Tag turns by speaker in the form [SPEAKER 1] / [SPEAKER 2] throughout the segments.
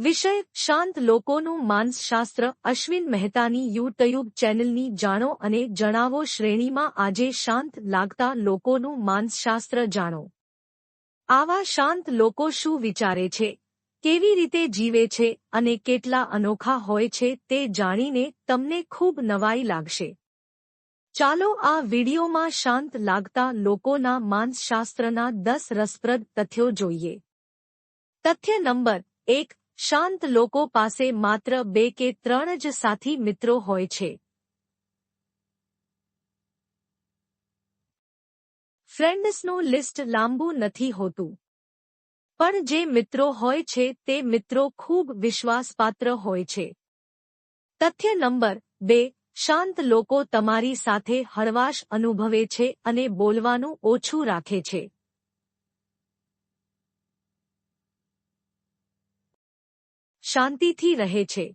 [SPEAKER 1] વિષય, શાંત લોકોનું માનસશાસ્ત્ર, અશ્વિન મહેતાની યુટ્યુબ ચેનલની જાણો અને જણાવો શ્રેણીમાં આજે શાંત લાગતા લોકોનું માનસશાસ્ત્ર જાણો. આવા શાંત લોકો શું વિચારે છે? કેવી રીતે જીવે છે અને કેટલા અનોખા હોય છે તે જાણીને તમને ખૂબ નવાઈ લાગશે. ચાલો આ વિડીયોમાં શાંત લાગતા લોકોના માનસશાસ્ત્રના દસ રસપ્રદ તથ્યો જોઈએ. તથ્ય નંબર એક શાંત લોકો પાસે માત્ર બે કે ત્રણ જ સાથી મિત્રો હોય છે. ફ્રેન્ડ્સનું લિસ્ટ લાંબુ નથી હોતું. પણ જે મિત્રો હોય છે તે મિત્રો ખૂબ વિશ્વાસપાત્ર હોય છે. તથ્ય નંબર બે, શાંત લોકો તમારી સાથે હળવાશ અનુભવે છે અને બોલવાનું ઓછું રાખે છે. શાંતિથી રહે છે.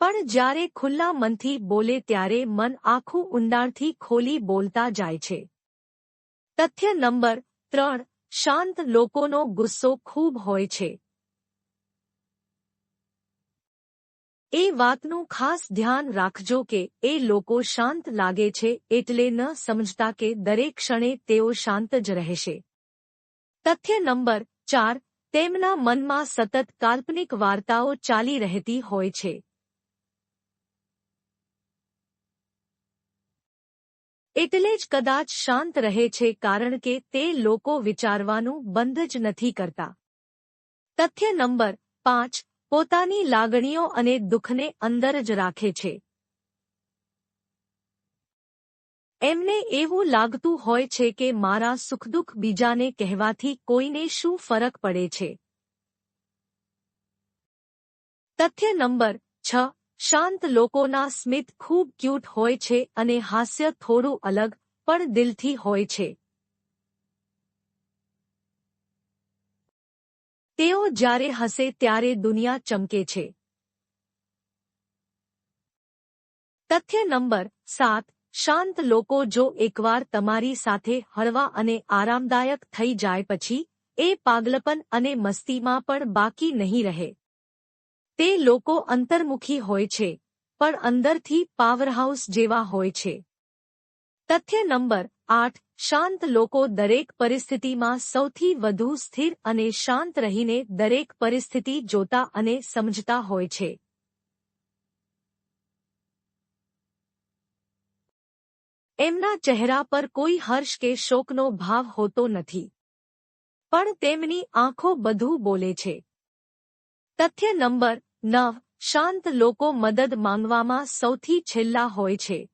[SPEAKER 1] પણ જ્યારે ખુલ્લા મનથી બોલે ત્યારે મન આખું ઊંડાણથી ખોલી બોલતા જાય છે. તથ્ય નંબર ત્રણ, શાંત લોકોનો ગુસ્સો ખૂબ હોય છે. એ વાતનું ખાસ ધ્યાન રાખજો કે એ લોકો શાંત લાગે છે એટલે ન સમજતા કે દરેક ક્ષણે તેઓ શાંત જ રહેશે. તથ્ય નંબર ચાર તેમના મનમાં સતત કાલ્પનિક વાર્તાઓ ચાલી રહેતી હોય છે. એટલે જ કદાચ શાંત રહે છે કારણ કે તે લોકો વિચારવાનું બંધ જ નથી કરતા. તથ્ય નંબર પાંચ, પોતાની લાગણીઓ અને દુઃખને અંદર જ રાખે છે. એમને એવું લાગતું હોય છે કે મારા સુખદુઃખ બીજાને કહેવાથી કોઈને શું ફરક પડે છે. તથ્ય નંબર છ. શાંત લોકોના સ્મિત ખૂબ ક્યુટ હોય છે અને હાસ્ય થોડું અલગ, પણ દિલથી હોય છે. તેઓ જ્યારે હસે ત્યારે દુનિયા ચમકે છે. તથ્ય નંબર સાત. શાંત લોકો જો એકવાર તમારી સાથે હળવા અને આરામદાયક થઈ જાય પછી, એ પાગલપન અને મસ્તીમાં પણ બાકી નહીં રહે. તે લોકો અંતર્મુખી હોય છે, પણ અંદરથી પાવરહાઉસ જેવા હોય છે. તથ્ય નંબર આઠ, શાંત લોકો દરેક પરિસ્થિતિમાં સૌથી વધુ સ્થિર અને શાંત રહીને દરેક પરિસ્થિતિ જોતા અને સમજતા હોય છે. એમના ચહેરા પર કોઈ હર્ષ કે શોકનો ભાવ હોતો નથી. પણ તેમની આંખો બધું બોલે છે. તથ્ય નંબર નવ, શાંત લોકો મદદ માંગવામાં સૌથી છેલ્લા હોય છે.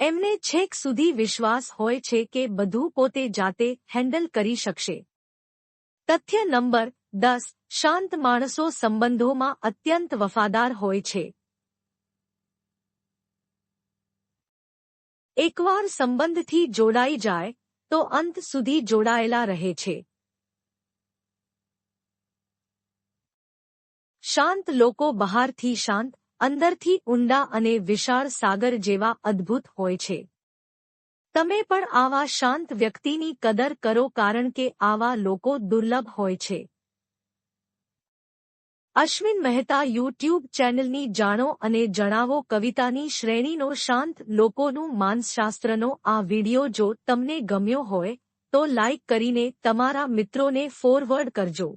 [SPEAKER 1] એમને છેક સુધી વિશ્વાસ હોય છે કે બધું પોતે જાતે હેન્ડલ કરી શકશે. તથ્ય નંબર દસ, શાંત માણસો સંબંધોમાં અત્યંત વફાદાર હોય છે. એકવાર સંબંધથી જોડાઈ જાય, તો અંત સુધી જોડાયેલા રહે છે. શાંત લોકો બહારથી શાંત, અંદરથી ઊંડા અને વિશાળ સાગર જેવા અદ્ભુત હોય છે. તમે પણ આવા શાંત વ્યક્તિની કદર કરો કારણ કે આવા લોકો દુર્લભ હોય છે. અશ્વિન મહેતા યુટ્યુબ ચેનલની જાણો અને જણાવો કવિતાની શ્રેણીનો શાંત લોકોનું માનસશાસ્ત્રનો આ વિડિયો જો તમને ગમ્યો હોય, તો લાઇક કરીને તમારા મિત્રોને ફોરવર્ડ કરજો.